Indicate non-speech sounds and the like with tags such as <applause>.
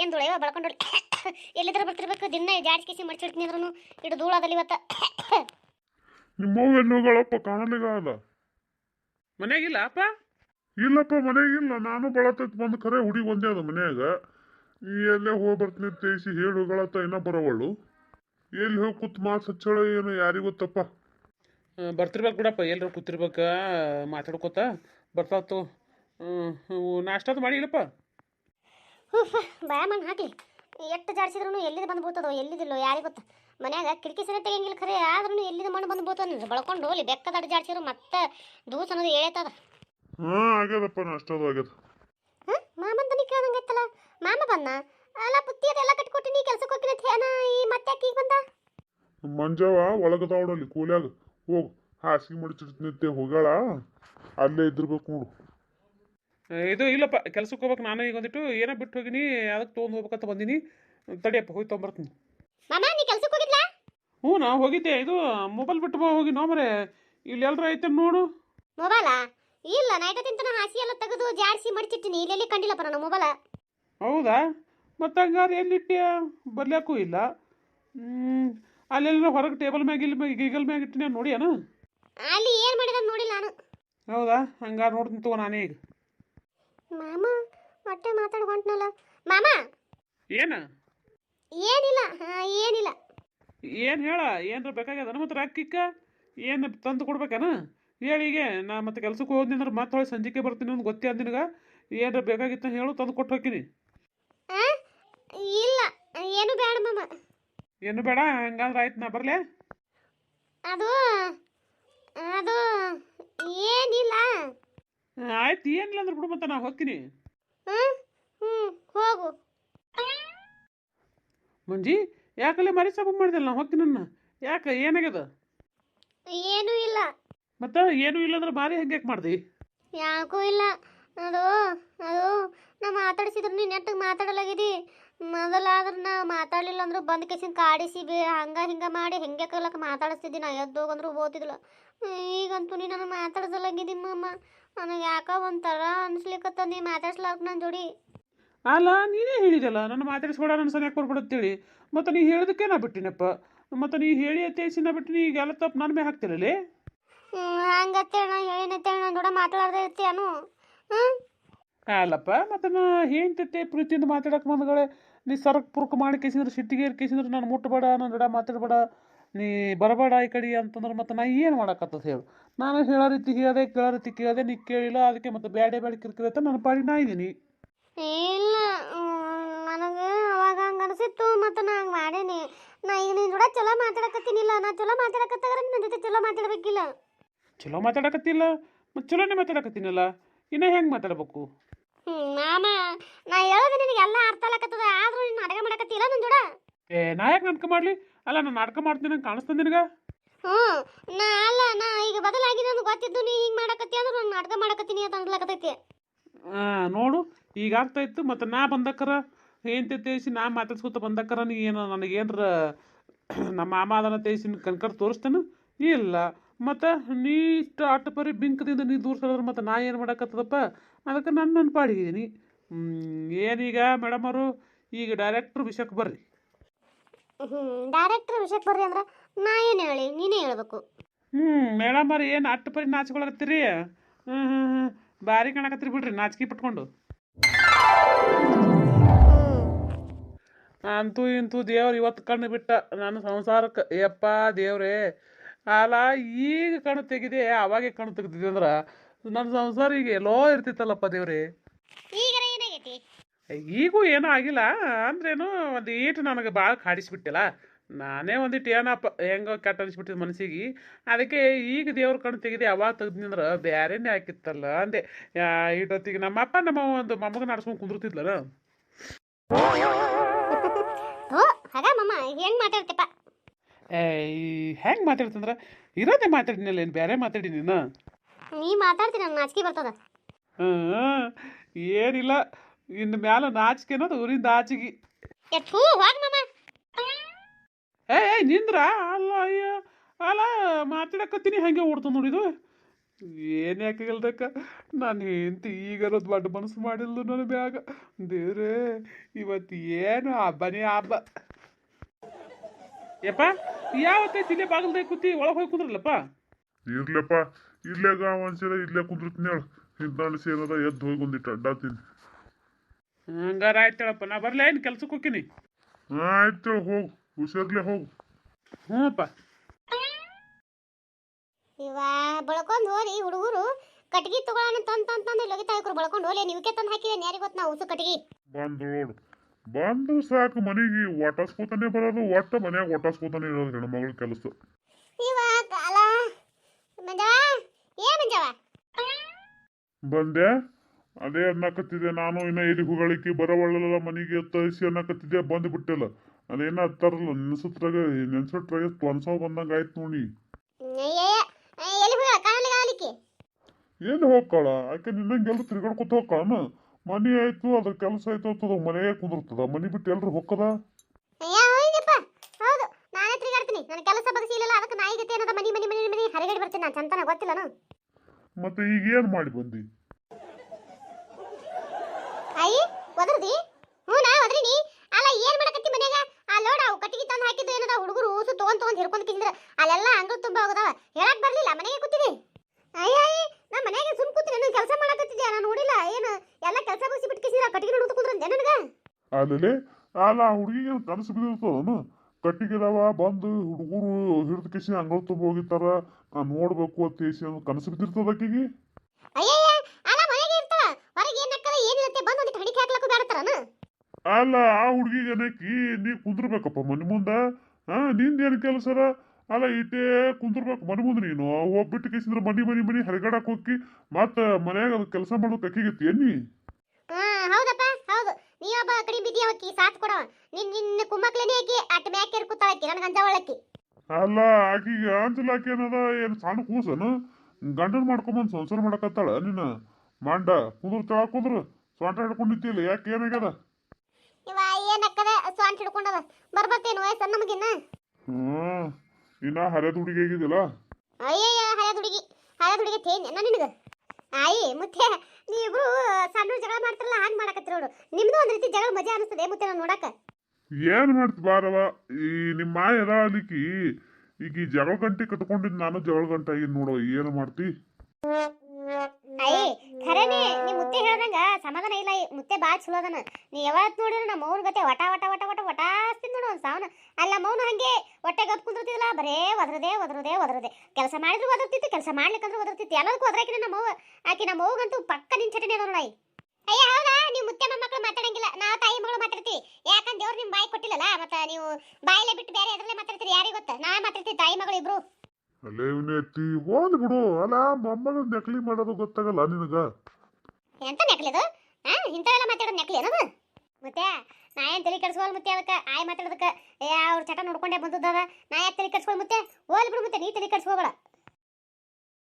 ಏನು ಧೂಳಯ್ಯವ ಬಳ್ಕೊಂಡು <coughs> ಎಲ್ಲಿದ್ರ ಬರ್ತಿರ್ಬೇಕು. ದಿನ ಜಾಡ್ಸ್ಕೇಸಿ ಮಡ್ಚಿಡ್ತೀನಿ ಅಂದ್ರೂ ಇಡು ಧೂಳದಲ್ಲಿ ಇವತ್ತ. <coughs> ನಿಮ್ಮವ್ ಎಲ್ಲೋಗಳಪ್ಪ ಕಾಣಲಿಗ ಅದ ಮನ್ಯಾಗಿಲ್ಲ ಅಪ್ಪ? ಇಲ್ಲಪ್ಪ ಮನೆಗಿಲ್ಲ ನಾನು ಬಳತೈತಿ ಬಂದು ಕರೆ ಹುಡಿ ಒಂದೇ ಅದ ಮನ್ಯಾಗ. ಈ ಎಲ್ಲೇ ಹೋಗಿ ಬರ್ತೀನಿ ತೇಸಿ ಹೇಳಿ ಹೋಗಳತ್ತ ಇನ್ನ ಬರವಳು. ಎಲ್ಲಿ ಹೋಗಿ ಕೂತ್ ಮಾತು ಹಚ್ಚಳ ಏನು ಯಾರಿಗೆ ಗೊತ್ತಪ್ಪ? ಬರ್ತಿರ್ಬೇಕು ಬಿಡಪ್ಪ. ಎಲ್ಲರೂ ಕೂತಿರ್ಬೇಕಾ ಮಾತಾಡ್ಕೋತ. ಬರ್ತಾತು ನಾಷ್ಟಾದ ಮಾಡಿಲ್ಲಪ್ಪ? ಹೂಫ್ ಬಾಯ ಮಣ್ಣು ಹಾಕ್ಲಿ ಎಷ್ಟು ಜಾಡಿಸಿದ್ರು ಎಲ್ಲಿದು ಬಂದು ಬೀಳ್ತದೋ ಎಲ್ಲಿದಿಲ್ಲೋ ಯಾರಿಗೆ ಗೊತ್ತ? ಮನ್ಯಾಗ ಕಿಟಕಿ ಸರಿ ತೆಗಿಯಂಗಿಲ್ಲ ಖರೆ ಆದ್ರೂ ಎಲ್ಲಿದು ಮಣ್ಣು ಬಂದು ಬೀಳ್ತದ ಬಳ್ಕೊಂಡು ಹೋಗ್ಲಿ. ದಡ್ಡ ಜಾಡಿಸಿದ್ರು ಮತ್ತೆ ದೂಸ ಅನ್ನೋದು ಹೇಳ್ತದ ಹಾ ಆಗ್ಯದಪ್ಪ ನಾಷ್ಟದು ಆಗ್ಯದ. ಹಾಂ ಮಾಮನ್ ತನಿ ಕೇಳ್ದಂಗೈತಲ್ಲ ಮಾಮ ಬಂದ? ಅಲ್ಲ ಬುತ್ತಿ ಅದೆಲ್ಲ ಕಟ್ಕೊಟ್ಟಿನಿ ಕೆಲ್ಸಕ್ಕೆ ಹೋಗಿನ ಏನ ಈ ಮತ್ತೆ ಯಾಕೆ ಈಗ ಬಂದ? ಮಂಜವ ಒಳಗದಾವಡಲ್ಲಿ ಕೂಲ್ಯಾಗ. ಹೋಗು ಹಾಸಿಗೆ ಮಡಿಚಿಡ್ತೀನಿ ಹೋಗ್ಯಾಳ. ಅಲ್ಲೇ ಇದ್ದಿರ್ಬೇಕು ನೋಡು. ಇದು ಇಲ್ಲಪ್ಪ ಕೆಲ್ಸಕ್ಕೆ ಹೋಗ್ಬೇಕು ನಾನು ಈಗ ಒಂದಿಟ್ಟು ಏನೋ ಬಿಟ್ಟು ಹೋಗಿನಿ ಅದಕ್ಕೆ ತೊಗೊಂಡು ಹೋಗ್ಬೇಕಂತ ಬಂದೀನಿ. ತಡಿಯಪ್ಪ ಹೋಗಿ ತೊಗೊಂಬರ್ತೀನಿ. ಮಾಮ ನೀ ಕೆಲ್ಸಕ್ಕೆ ಹೋಗಿದ್ಲಾ? ಹ್ಞೂ ನಾ ಹೋಗಿದ್ದೆ. ಇದು ಮೊಬೈಲ್ ಬಿಟ್ಟು ಬಾ ಹೋಗಿ ನೋಮರೆ ಇಲ್ಲಿ ಎಲ್ಲರೂ ಐತೆ ನೋಡು. ಮೊಬೈಲಾ? ಇಲ್ಲ ನೈಟ ನಾನು ಹಾಸಿ ಎಲ್ಲ ತೆಗೆದು ಜಾಡಿಸಿ ಮಡಿಚಿಟ್ಟಿನಿ. ಇಲ್ಲೆಲ್ಲಿ ಕಂಡಿಲ್ಲಪ್ಪ ನನ್ನ ಮೊಬೈಲ? ಹೌದಾ? ಮತ್ತೆ ಹಂಗಾರೆ ಎಲ್ಲಿಟ್ಟೆ ಬರ್ಲಿಕ್ಕೂ ಇಲ್ಲ. ಹ್ಮ್, ಅಲ್ಲೆಲ್ಲ ಹೊರಗೆ ಟೇಬಲ್ ಮ್ಯಾಗ ಇಲ್ಲಿ ಮ್ಯಾಗ ಗೀಗಲ್ ಮ್ಯಾಗ ಇಟ್ಟಿನ ನೋಡಿ ಅಣ್ಣ ಅಲ್ಲಿ ಏನು ಮಾಡಿದ ನೋಡಿಲ್ಲ ನಾನು. ಹೌದಾ? ಹಂಗಾರೆ ನೋಡ್ತೀನಿ ತಗೋ ನಾನೇ ಈಗ. ಮಾಮ ಮತ್ತೆ ಮಾತಾಡ್ ಹೊಂಟ್ನಲ್ಲ ಮಾಮ! ಏನ? ಏನಿಲ್ಲ ಹಾ, ಏನಿಲ್ಲ. ಏನು ಹೇಳ? ಏನ್ರ ಬೇಕಾಗ್ಯದ ಮತ್ತೆ ರಾಕಿಕ್ಕ ಏನು ತಂದು ಕೊಡ್ಬೇಕೇನ? ಹೇಳಿಗೆ ನಾ ಮತ್ತೆ ಕೆಲ್ಸಕ್ಕೆ ಹೋದ್ನಿ ಅಂದ್ರೆ ಮತ್ತೆ ಹೊಳ್ಳಿ ಸಂಜೆಗೆ ಬರ್ತೀನಿ ಅಂತ ಗೊತ್ತೇ ಅಂದ ನಿನಗೆ. ಏನ್ರ ಬೇಕಾಗಿತ್ತ ಹೇಳು ತಂದು ಕೊಟ್ಟು ಹೋಗ್ತೀನಿ ಆ? ಇಲ್ಲ ಏನು ಬೇಡ ಮಾಮ. ಏನು ಬೇಡ ಹಂಗಂದ್ರೆ ಆಯ್ತು ನಾ ಬರಲೇ? ಅದು ಅದು ಏನಿಲ್ಲ. ಆಯ್ತು ಏನಿಲ್ಲ ಅಂದ್ರೆ ಬಿಡು ಮತ್ತೆ ನಾ ಹೋಗ್ತೀನಿ. ಹೋಗು. ಮಂಜಿ ಯಾಕಲ್ಲ ಮರಿ ಸಾಬು ಮಾಡಿದಲ್ಲ ನಾ ಹೋಗ್ತೀನಿ ನನ್ನ. ಯಾಕೆ ಏನಾಗ್ಯದ? ಏನೂ ಇಲ್ಲ. ಮತ್ತೆ ಏನೂ ಇಲ್ಲ ಅಂದ್ರೆ ಭಾರಿ ಹೆಂಗೆ ಯಾಕೆ ಮಾಡ್ದಿ? ಯಾಕೂ ಇಲ್ಲ. ಅದು ಅದು ನಾ ಮಾತಾಡಿಸಿದ್ರು ನೀನು ನೆಟ್ಟಗೆ ಮಾತಾಡಲಾಗಿದಿ ಮೊದಲಾದ್ರೆ ನಾ ಮಾತಾಡಲಿಲ್ಲ ಅಂದ್ರೆ ಬಂದ್ ಕೇಸಿನ ಕಾಡಿಸಿ ಬಿ ಹಂಗ ಹಿಂಗ ಮಾಡಿ ಹೆಂಗೆ ಕಲಕ್ಕೆ ಮಾತಾಡಿಸ್ತಿದ್ದಿ. ನಾ ಎದ್ದೋಗಂದ್ರು ಓದ್ತಿದ್ಲ. ಈಗಂತೂ ನಾನು ಮಾತಾಡ್ಸಲಾಗಿದ್ದೀನಿ ಮಮ್ಮ ನನಗೆ ಯಾಕೋ ಒಂಥರ ಅನ್ಸ್ಲಿಕ್ಕತ್ತ ನೀ ಮಾತಾಡ್ಸ್ಲಾಕ್ ನನ್ನ ಜೋಡಿ. ಅಲ್ಲ ನೀನೇ ಹೇಳಿದಲ್ಲ ನನ್ನ ಮಾತಾಡಿಸ್ಬೇಡ ನನ್ನ ಸರಿಯಾಗಿ ಕೊಡ್ಬಿಡತ್ತೇಳಿ ಮತ್ತೆ ನೀ ಹೇಳಿದಕ್ಕೆ ನಾ ಬಿಟ್ಟಿನಪ್ಪ. ಮತ್ತು ನೀ ಹೇಳಿ ಅತ್ತೇಸಿ ನಾ ಬಿಟ್ಟಿನಿ ಈಗ ಎಲ್ಲ ತಪ್ಪು ನನ್ನ ಮೇಲೆ ಹಾಕ್ತಿರಲಿ ಹಂಗತ್ತೇಳಿ ನಾ ಹೇಳಿನತ್ತೇಳಿ ನನ್ನ ಜೋಡ ಮಾತಾಡ್ದೆ ಇರ್ತೀಯನು? ಹ್ಞೂ ಅಲ್ಲಪ್ಪ ಮತ್ತು ನಾ ಹೇಳ್ತೈತೆ ಪ್ರೀತಿಯಿಂದ ಮಾತಾಡಕ್ಕೆ ಬಂದಗಳೇ ನೀ ಸರಕ್ ಪುರ್ಕ್ ಮಾಡಿ ಕೇಸಿದ್ರೆ ಸಿಟ್ಟಿಗೆ ಕೇಸಿದ್ರೆ ನಾನು ಮುಟ್ಟಬೇಡ ನನ್ನ ಜೋಡ ಮಾತಾಡಬೇಡ. ನೀ ಬರಬೇಡ ಈ ಕಡೆ ಅಂತಂದ್ರೆ ಮತ್ತೆ ನಾ ಏನು ಮಾಡಕ್ಕತ್ತದ ಹೇಳು? ನಾನು ಹೇಳೋ ರೀತಿ ಹೇಳಿದೆ ಕೇಳೋ ರೀತಿ ಕೇಳಿದೆ ನೀ ಕೇಳಿಲ್ಲ ಅದಕ್ಕೆ ಮತ್ತೆ ಬ್ಯಾಡೆ ಬ್ಯಾಡೆ ಕಿರ್ಕಿರತ್ತೆ ನನ್ನ ಪಾಡಿಗೆ ನಾ ಇದ್ದೀನಿ. ಇಲ್ಲ ನನಗೆ ಅವಾಗ ಹಂಗೆ ಅನಿಸಿತ್ತು ಮತ್ತು ನಾ ಹಂಗೆ ಮಾಡೇನಿ. ನಾ ಈಗ ನಿನ್ನ ಕೂಡ ಚಲೋ ಮಾತಾಡಕತ್ತೀನಿಲ್ಲ ನಾ ಚಲೋ ಮಾತಾಡಕತ್ತಾಗ ನಿನ್ನ ಜೊತೆ ಚಲೋ ಮಾತಾಡಬೇಕಿಲ್ಲ. ಚಲೋ ಮಾತಾಡಕತ್ತಿಲ್ಲ? ಮತ್ತೆ ಚಲೋನೇ ಮಾತಾಡಕತ್ತೀನಲ್ಲ? ಇನ್ನೂ ಹೆಂಗೆ ಮಾತಾಡಬೇಕು? ಮಾಮ ನಾ ಹೇಳೋದು ನಿನಗೆ ಎಲ್ಲ ಅರ್ಥ ಆಗತ್ತದ ಆದರೂ ನೀನು ಅಡುಗೆ ಮಾಡಕತ್ತಿಲ್ಲ ನನ್ನ ಜೋಡ? ಏ ನಾ ಯಾಕೆ ನನ್ಕ ಮಾಡಲಿ? ಅಲ್ಲ ನಾನು ನಾಟಕ ಮಾಡ್ತೀನಿ ನಂಗೆ ಕಾಣಿಸ್ತದೆ ನಿನಗೆ? ಹ್ಞೂ ನಾ ಅಲ್ಲ ನಾ ಈಗ ಬದಲಾಗಿ ನನಗೆ ಗೊತ್ತಿದ್ದು ನೀ ಹಿಂಗೆ ಮಾಡಕತ್ತಿ ಅಂದ್ರೆ ನಾನು ನಾಟಕ ಮಾಡಕತ್ತೀನಿ ಅಂತ ಅನ್ಲಕತ್ತೈತಿ. ನೋಡು ಈಗ ಆಗ್ತಾ ಇತ್ತು ಮತ್ತು ನಾ ಬಂದಕ್ಕರ ಹೆಂಡತಿ ತೇಸಿ ನಾ ಮಾತಾಡ್ಸ್ಕೊತ ಬಂದಕ್ಕರ ನೀ ಏನು ನನಗೇನ್ರ ನಮ್ಮ ಮಾಮ ಅದನ್ನ ತೇಸಿ ಕಣ್ಕರ್ ತೋರಿಸ್ತೇನೆ? ಇಲ್ಲ ಮತ್ತು ನೀ ಇಷ್ಟು ಆಟ ಪರಿ ಬಿಂಕದಿಂದ ನೀ ದೂರ ಸರಿದ್ರೆ ಮತ್ತು ನಾ ಏನು ಮಾಡಕತ್ತದಪ್ಪ? ಅದಕ್ಕೆ ನಾನು ನನ್ನ ಪಾಡಿಗಿದ್ದೀನಿ ಏನೀಗ ಅವರು ಈಗ ಡೈರೆಕ್ಟ್ರ್ ವಿಷಯಕ್ಕೆ ಬರ್ರಿ. ಹ್ಞೂ ಡೈರೆಕ್ಟ್ರ್ ವಿಷಯಕ್ಕೆ ಬರ್ರಿ ಅಂದ್ರೆ ನಾ ಏನು ಹೇಳಿ? ನೀನೇ ಹೇಳ್ಬೇಕು. ಹ್ಞೂ ಮೇಡಮರು ಏನು ಅಟ್ಟು ಪರಿ ನಾಚ್ಕೊಳಕತ್ತೀರಿ? ಹ್ಞೂ ಹ್ಞೂ ಹ್ಞೂ ಭಾರಿ ಕಾಣಕತ್ತೀರಿ ಬಿಡ್ರಿ ನಾಚಿಕೆ ಪಟ್ಕೊಂಡು ಅಂತೂ ಇಂತೂ ದೇವ್ರು ಇವತ್ತು ಕಣ್ಣು ಬಿಟ್ಟ ನನ್ನ ಸಂಸಾರಕ್ಕೆ. ಯಪ್ಪ ದೇವ್ರೇ ಅಲ್ಲ ಈಗ ಕಣ್ಣು ತೆಗಿದೆ ಅವಾಗೆ ಕಣ್ಣು ತೆಗ್ದಿದ್ದೆ ಅಂದ್ರೆ ನನ್ನ ಸಂಸಾರ ಈಗ ಎಲ್ಲೋ ಇರ್ತಿತ್ತಲ್ಲಪ್ಪ ದೇವ್ರೇ. ಈಗ ಏನಾಗೈತಿ? ಈಗೂ ಏನೂ ಆಗಿಲ್ಲ. ಅಂದ್ರೇನು ಒಂದು ಈಟು ನನಗೆ ಭಾಳ ಕಾಡಿಸ್ಬಿಟ್ಟಿಲ್ಲ. ನಾನೇ ಒಂದಿಟ್ಟು ಏನಪ್ಪ ಹೆಂಗೋ ಕೆಟ್ಟ ಅನಿಸ್ಬಿಟ್ಟಿದ್ ಮನಸ್ಸಿಗೆ. ಅದಕ್ಕೆ ಈಗ ದೇವ್ರ ಕಣ್ಣು ತೆಗೆದು ಅವಾಗ ತೆಗ್ದ್ನಂದ್ರೆ ಬೇರೆನೇ ಹಾಕಿತ್ತಲ್ಲ ಅಂದೆ. ನಮ್ಮ ನಮ್ಮಪ್ಪ ನಮ್ಮ ಒಂದು ಮೊಮ್ಮಗ ನಡ್ಸ್ಕೊಂಡು ಕುಂದಿರ್ತಿದ್ಲಲ್ಲ. ಹೆಂಗ್ ಮಾತಾಡ್ತಂದ್ರ ಇರೋದೇ ಮಾತಾಡಿನಲ್ಲ ಏನು ಬೇರೆ ಮಾತಾಡಿ ನೀನು ನೀ ಮಾತಾಡ್ತೀನಿ ನಾಚಿಕೆ ಬರ್ತದ. ಏನಿಲ್ಲ. ಇನ್ನು ಮ್ಯಾಲ ನಾಚಿಕೆ ಅನ್ನೋದು ಊರಿಂದ ಆಚಿಗೆ. ಏ ಏ, ನಿಂದ್ರ? ಅಲ್ಲ ಅಯ್ಯ. ಅಲ್ಲ ಮಾತಾಡಕತ್ತೀನಿ ಹಂಗೆ ನೋಡಿ ಇದು. ಏನು ಯಾಕಾಗಲ್ದಕ್ಕ ನಾನು ಹೆಂಡತಿ ಈಗಾರ ದೊಡ್ಡ ಮನಸ್ಸು ಮಾಡಿಲ್ಲ ನನ್ನ ಬ್ಯಾಗ ದೇವ್ರೇ ಇವತ್ತು ಏನು ಹಬ್ಬನೇ ಹಬ್ಬ. ಯಪ್ಪ ಯಾವತ್ತೈತಿ ಇಲ್ಲೇ ಬಾಗಲ್ದಾಗ ಕೂತಿ ಒಳಗೆ ಹೋಗಿ ಕುಂದ್ರಲ್ಲಪ್ಪ? ಇರ್ಲಪ್ಪ ಇಲ್ಲೇಗ ಒಂದ್ಸಲ ಇಲ್ಲೇ ಕುಂದಿರ್ತೀನಿ ಹೇಳು. ಹಿಂದಾಣ ಸೇರದ ಎದ್ದು ಹೋಗಿ ಒಂದಿಟ್ಟು ಅಡ್ಡಾತೀನಿ ಹಂಗಾರ ಆಯ್ತಳಪ್ಪ ನಾ ಬರ್ಲೇ ಏನು ಕೆಲ್ಸಕ್ಕೆ ಹೋಗ್ತೀನಿ ಆಯ್ತು ಹೋಗು ಹುಷಾರ್ಲೆ ಹೋಗು. ಹ್ಞೂಪ್ಪ. ಇವ ಬಳ್ಕೊಂಡು ಹೋರಿ ಹುಡುಗರು ಕಟ್ಗಿ ತಗೊಳ್ಳೋಣ ತಂದ್ ತಂದ್ ತಂದು ಲಗಿತಾ ಇಕ್ರು ಬಳ್ಕೊಂಡು ಹೋಲಿ ನೀವಕ್ಕೆ ತಂದು ಹಾಕಿದೆ ಯಾರಿಗೆ ಗೊತ್ತು ನಾವು ಉಸು ಕಟ್ಗಿ. ಬಂದು ನೋಡು ಬಂದು ಸಾಕು ಮನೆಗೆ ಒಟಾಸ್ಕೋತಾನೆ ಬರೋದು ಒಟ್ಟ ಮನ್ಯಾಗ ಒಟಾಸ್ಕೋತಾನೆ ಇರೋದು ಹೆಣ್ಮಗಳ ಕೆಲಸ. ಇವ ಕಾಲ ಮಂಜವ ಏ ಮಂಜವ ಬಂದೆ? ಅದೇ ಅನ್ನಕತ್ತಿದೆ ನಾನು ಇನ್ನ ಎಲ್ಲಿ ಹೋಗಳಿಕೆ ಬರವಳ್ಳಲ್ಲ ಮನೆಗೆ ತರಿಸಿ ಅನ್ನಕತ್ತಿದೆ ಬಂದು ಬಿಟ್ಟಲ್ಲ. ಅದೇನ ಹತ್ತಾರಲ್ಲ ನೆನ್ಸತ್ರಾಗ ನೆನ್ಸಟ್ರಾಗ ತೊನ್ಸಾವ್ ಬಂದಂಗ ಆಯ್ತು ನೋಡಿ. ಎಲ್ಲಿ ಹೋಗ್ಕಾಳ? ಆಕೆ ನಿನ್ನಂಗೆ ಎಲ್ರು ತಿರ್ಗಾಡ್ಕೊತ ಹೋಗ್ಕಾಳನ ಮನೆ ಆಯ್ತು ಅದ್ರ ಕೆಲಸ ಆಯ್ತು ಅಂತದ ಮನೆಗೆ ಕುಂದಿರ್ತದ. ಮನೆ ಬಿಟ್ಟು ಎಲ್ರು ಹೋಗ್ಕದ? ನನ್ನ ಕೆಲಸ ಬಗಸಿ ಇಲ್ಲ ಅದಕ್ಕೆ ನಾಯಿ ಗತಿ ಏನದ ಮನಿ ಮನಿ ಮನಿ ಮನಿ ಹರಿಗಡಿ ಬರ್ತೀನಿ ನಾನು. ಚಂತನ ಗೊತ್ತಿಲ್ಲನು ಮತ್ತೆ ಈಗ ಏನ್ ಮಾಡಿ ಬಂದಿ ಅಯ್ಯ ಒದರ್ದಿ? ಹ್ಞೂ ನಾ ಒದ್ರಿನಿ. ಅಲ್ಲ ಏನು ಮಾಡಕತ್ತಿ ಮನ್ಯಾಗ? ಆ ಲೋಡ ಅವು ಕಟ್ಟಿಗೆ ತಂದು ಹಾಕಿದ್ದು ಏನದ? ಹುಡುಗರು ಊಸು ತೊಗೊಂಡ್ ತೊಗೊಂಡ್ ಹಿರ್ಕೊಂಡ್ ಕಿಂದ್ರ ಅಲ್ಲೆಲ್ಲ ಅಂಗಳು ತುಂಬ ಹೋಗದವ ಹೇಳಕ್ ಬರಲಿಲ್ಲ ಮನೆಗೆ ಕೂತಿದೆ. ಅಯ್ಯ ಅಯ್ಯ ನಾ ಮನೆಗೆ ಸುಮ್ ಕೂತೀನಿ ನಾನು ಕೆಲಸ ಮಾಡಕತ್ತಿದ್ದೆ ನಾನು ನೋಡಿಲ್ಲ ಏನು ಎಲ್ಲ ಕೆಲಸ ಮುಗಿಸಿ ಬಿಟ್ಟು ಕಿಸಿರ ಕಟ್ಟಿಗೆ ನೋಡ್ತು ಕುಂದ್ರಂದೆ ನನಗೆ? ಅಲ್ಲಿ ಅಲ್ಲ ಹುಡುಗಿಗೆ ಕನಸು ಬಿದ್ದಿರ್ತದನು ಕಟ್ಟಿಗೆದವ ಬಂದು ಹುಡುಗರು ಹಿಡಿದು ಕಿಸಿ ಅಂಗಳ ತುಂಬ ಹೋಗಿರ್ತಾರ. ನಾನು ನೋಡ್ಬೇಕು ಅಂತ ಕನಸು ಬಿದ್ದಿರ್ತದ ಅಕ್ಕಿಗೆ ಅಯ್ಯಯ್ಯ ಅಲ್ಲ ಆ ಹುಡುಗಿಗೆ ಏನಕ್ಕಿ ನೀ ಕುಂದ್ರಬೇಕಪ್ಪ ಮನೆ ಮುಂದ? ಹಾ ನಿಂದೇನು ಕೆಲಸ ಅಲ್ಲ ಇಟ್ಟೇ ಕುಂದ್ರಬೇಕು ಮನೆ ಮುಂದೆ ನೀನು. ಒಬ್ಬಿಟ್ಟು ಕಿಸಿದ್ರೆ ಮನೆ ಮನೆ ಮನೆ ಹರಿಗಾಡಕ್ ಹೋಗಿ ಮತ್ತೆ ಮನ್ಯಾಗ ಅದು ಕೆಲಸ ಮಾಡೋದು ಅಕ್ಕಿಗೆ ನೀ ಹಾ ಹೌದಪ್ಪ ಹೌದು. ನೀ ಒಬ್ಬ ಕಡಿ ಬಿದ್ದಿ ಅವಕ್ಕಿ ಸಾಥ್ ಕೊಡೋ ನಿನ್ ನಿನ್ನ ಕುಮ್ಮಕ್ಲೇನೆ ಆಕಿ ಅಟ್ ಮ್ಯಾಕ್ ಕೂತಾಳಕ್ಕಿ ನನಗೆ ಅಂಜಾವಳಕ್ಕಿ ಅಲ್ಲ ಆಕಿಗೆ ಅಂಜಲಾಕಿ ಏನದ ಏನು ಸಣ್ಣ ಕೂಸನು? ಗಂಡನ ಮಾಡ್ಕೊಂಬಂದು ಸಂಸಾರ ಮಾಡಕತ್ತಾಳ ನಿನ್ನ? ಮಂಡ ಕುಂದ್ರ ಕುಂದ್ರ. ಸೊಂಟ ಹಿಡ್ಕೊಂಡು ನಿಂತಿಲ್ಲ ಯಾಕೆ ಏನಾಗ್ಯದ ಹಿಡ್ಕೊಂಡದ ಬರ್ಬರ್ತೇನು ವಯಸ್ಸ ನಮಗಿನ್ನ ಹ್ಮ್ ಇನ್ನ ಹರದ ಹುಡುಗಿ ಆಗಿದಿಲ್ಲ ಅಯ್ಯಯ್ಯ ಹಳದ ಹುಡುಗಿ. ಹಳದ ಹುಡುಗಿ ಚೇಂಜ್ ಎನ್ನ ನಿನಗ? ಆಯಿ ಮುತ್ತೆ ನೀವಿಬ್ರು ಸಣ್ಣ ಜಗಳ ಮಾಡ್ತಾರಲ್ಲ ಹಾಗೆ ಮಾಡಕತ್ತಿರ ನೋಡು. ನಿಮ್ದು ಒಂದ್ ರೀತಿ ಜಗಳ ಮಜಾ ಅನಿಸ್ತದೆ ಮುತ್ತೆ ನಾನು ನೋಡಕ. ಏನ್ ಮಾಡ್ತಿ ಬಾರವ? ಈ ನಿಮ್ಮ ಮಾಯ ಅದ ಅಲಿಕಿ ಈಗ ಈ ಜಗಳ ಗಂಟೆ ಕಟ್ಕೊಂಡಿದ್ ನಾನು ಜಗಳ ಗಂಟೆ ಆಗಿದ್ ನೋಡು ಏನು ಮಾಡ್ತಿ? ಬಾಳ್ ಚಲೋ ಅದನ. ನೀ ಯಾವತ್ತು ನೋಡಿದ್ರೆ ನಮ್ಮ ಮೌನ ಗತೆ ವಟ ವಟ ವಟ ವಟ ವಟ ಆಸ್ತಿ ನೋಡು ಒಂದು ಸಾವನ. ಅಲ್ಲ ಮೌನ ಹಂಗೆ ಹೊಟ್ಟೆ ಗಪ್ ಕುಂದಿರ್ತಿದ್ಲ? ಬರೇ ಒದ್ರದೆ ಒದ್ರದೆ ಒದ್ರದೆ. ಕೆಲಸ ಮಾಡಿದ್ರು ಒದರ್ತಿತ್ತು ಕೆಲಸ ಮಾಡ್ಲಿಕ್ಕಂದ್ರೂ ಒದರ್ತಿತ್ತು. ಎಲ್ಲದಕ್ಕೂ ಒದ್ರಾಕಿನ ನಮ್ಮ ಅವ್ವ. ಆಕಿ ನಮ್ಮ ಅವ್ಗಂತೂ ಪಕ್ಕ ನಿನ್ ಚಟನೆ ಅದ ನೋಡಾಯಿ ಅಯ್ಯ ಹೌದಾ? ನೀವು ಮುತ್ತೆ ಮೊಮ್ಮಕ್ಕಳು ಮಾತಾಡಂಗಿಲ್ಲ. ನಾವು ತಾಯಿ ಮಗಳು ಮಾತಾಡ್ತೀವಿ. ಯಾಕಂದ್ರೆ ದೇವ್ರು ನಿಮ್ ಬಾಯಿ ಕೊಟ್ಟಿಲ್ಲಲ್ಲ ಮತ್ತೆ ನೀವು ಬಾಯಿಲೆ ಬಿಟ್ಟು ಬೇರೆ ಎದ್ರಲ್ಲೇ ಮಾತಾಡ್ತೀರಿ? ಯಾರಿಗೆ ಗೊತ್ತ? ನಾ ಮಾತಾಡ್ತೀವಿ ತಾಯಿ ಮಗಳು ಇಬ್ರು. ಅಲ್ಲೇ ಇವನೇತಿ ಹೋದ್ ಬಿಡು ಅಲ್ಲ ಮೊಮ್ಮಗ ನಕಲಿ ಮಾಡೋದು ಗೊತ್ತಾಗಲ್ಲ ನಿನಗ. ಎಂತ ನೆಕ್ಲಿದು? ಹಾ, ಇಂಥವೆಲ್ಲ ಮಾತಾಡೋದು ನೆಕ್ಲಿ ಏನದು? ಮತ್ತೆ ನಾ ಏನ್ ತಲೆ ಕೆಡ್ಸ್ಕೊಲ್ ಮತ್ತೆ ಅದಕ್ಕೆ, ಆಯ್ ಮಾತಾಡೋದಕ್ಕೆ. ಏ, ಅವ್ರ ಚಟ ನೋಡ್ಕೊಂಡೇ ಬಂದದ ನಾ ಯಾಕೆ ತಲೆ ಕೆಡ್ಸ್ಕೊಳ್ ಮತ್ತೆ ಹೋಲ್ ಬಿಡು ಮತ್ತೆ ನೀ ತಲೆ ಕೆಡ್ಸ್ಕೋಬೇಡ.